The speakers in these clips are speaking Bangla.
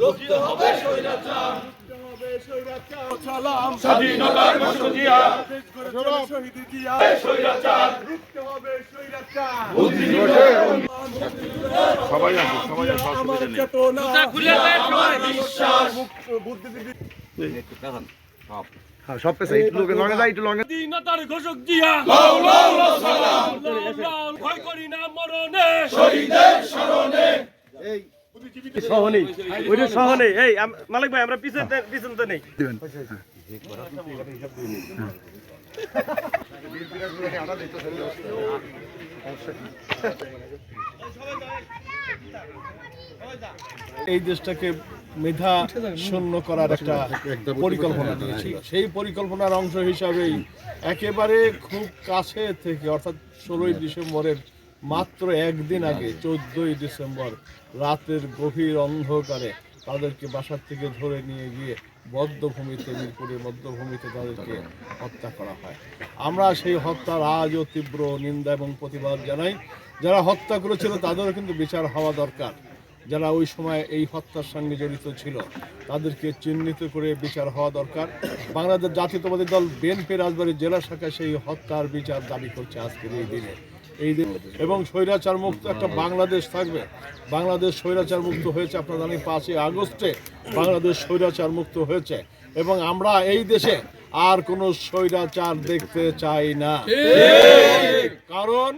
রুখতে হবে স্বৈরাচার। হবে স্বাধীনতার মসজিয়া দেশ গড়ে চলে শহীদ জিয়া স্বৈরাচার। রুখতে হবে স্বৈরাচার সবাই আসবে সবাই আসবে অসুবিধা নেই। চেতনা আমার বিশ্বাস মুক্ত বুদ্ধিজীবী হ্যাঁ সব পেছে একটু লগে লগে যাই একটু লগে স্বাধীনতার ঘোষক লাউ লাউ সালাম। ভয় করি না মরণে। শহীদের স্মরণে ওইটা এই মালিক ভাই আমরা পিছনে পিছনে তো নেই। এই দেশটাকে মেধা শূন্য করার একটা পরিকল্পনা দিয়েছিল সেই পরিকল্পনার অংশ হিসাবেই একেবারে খুব কাছে থেকে অর্থাৎ ষোলোই ডিসেম্বরের মাত্র একদিন আগে, চোদ্দই ডিসেম্বর, রাতের গভীর অন্ধকারে তাদেরকে বাসার থেকে ধরে নিয়ে গিয়ে বদ্ধভূমিতে, মিরপুরের বদ্ধভূমিতে তাদেরকে হত্যা করা হয়। আমরা সেই হত্যার আজও তীব্র নিন্দা এবং প্রতিবাদ জানাই। যারা হত্যা করেছিল, তাদেরও কিন্তু বিচার হওয়া দরকার। যারা ওই সময় এই হত্যার সঙ্গে জড়িত ছিল, তাদেরকে চিহ্নিত করে বিচার হওয়া দরকার। বাংলাদেশ জাতীয়তাবাদী দল, বিএনপি রাজবাড়ী জেলা শাখা সেই হত্যার বিচার দাবি করছে আজকের এই দিনে। এই এবং স্বৈরাচার মুক্ত একটা বাংলাদেশ থাকবে। বাংলাদেশ স্বৈরাচার মুক্ত হয়েছে আপনারা জানেন, পাঁচই আগস্টে বাংলাদেশ স্বৈরাচার মুক্ত হয়েছে। এবং আমরা এই দেশে আর কোনো স্বৈরাচার দেখতে চাই না। কারণ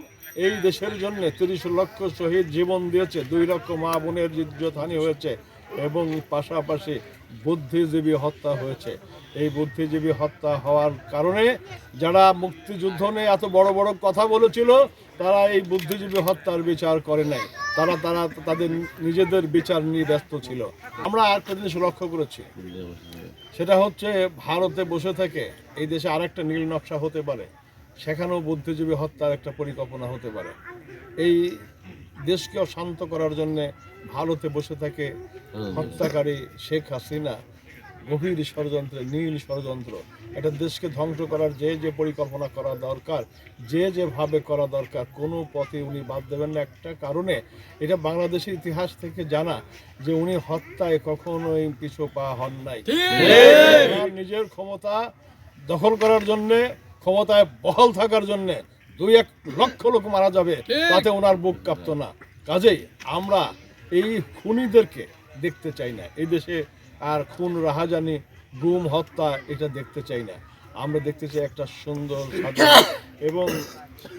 এই দেশের জন্য তিরিশ লক্ষ শহীদ জীবন দিয়েছে, দুই লক্ষ মা বোনের ইজ্জতহানি হয়েছে। এবং পাশাপাশি বুদ্ধিজীবী হত্যা হয়েছে। এই বুদ্ধিজীবী হত্যা হওয়ার কারণে যারা মুক্তিযুদ্ধ নিয়ে এত বড় বড় কথা বলেছিল, তারা এই বুদ্ধিজীবী হত্যার বিচার করে নাই। তারা তারা তাদের নিজেদের বিচার নিয়ে ব্যস্ত ছিল। আমরা একটা জিনিস লক্ষ্য করেছি। সেটা হচ্ছে ভারতে বসে থেকে এই দেশে আরেকটা নীল নকশা হতে পারে। সেখানেও বুদ্ধিজীবী হত্যার একটা পরিকল্পনা হতে পারে। এই দেশকে অশান্ত করার জন্য ভারতে বসে থাকে হত্যাকারী শেখ হাসিনা। গভীর ষড়যন্ত্র নীল ষড়যন্ত্র। এটা দেশকে ধ্বংস করার যে যে পরিকল্পনা করা দরকার যে যেভাবে করা দরকার কোনো পথে উনি বাদ দেবেন না। একটা কারণে এটা বাংলাদেশের ইতিহাস থেকে জানা যে উনি হত্যায় কখনোই পিছু পা হন নাই। নিজের ক্ষমতা দখল করার জন্যে ক্ষমতায় বহাল থাকার জন্যে দুই এক লক্ষ লোক মারা যাবে তাতে ওনার বুক কাঁপত না। কাজেই আমরা এই খুনিদেরকে দেখতে চাই না। এই দেশে আর খুন রাহাজানি গুম হত্যা এটা দেখতে চাই না। আমরা দেখতে চাই একটা সুন্দর এবং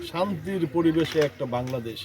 শান্তির পরিবেশে একটা বাংলাদেশ।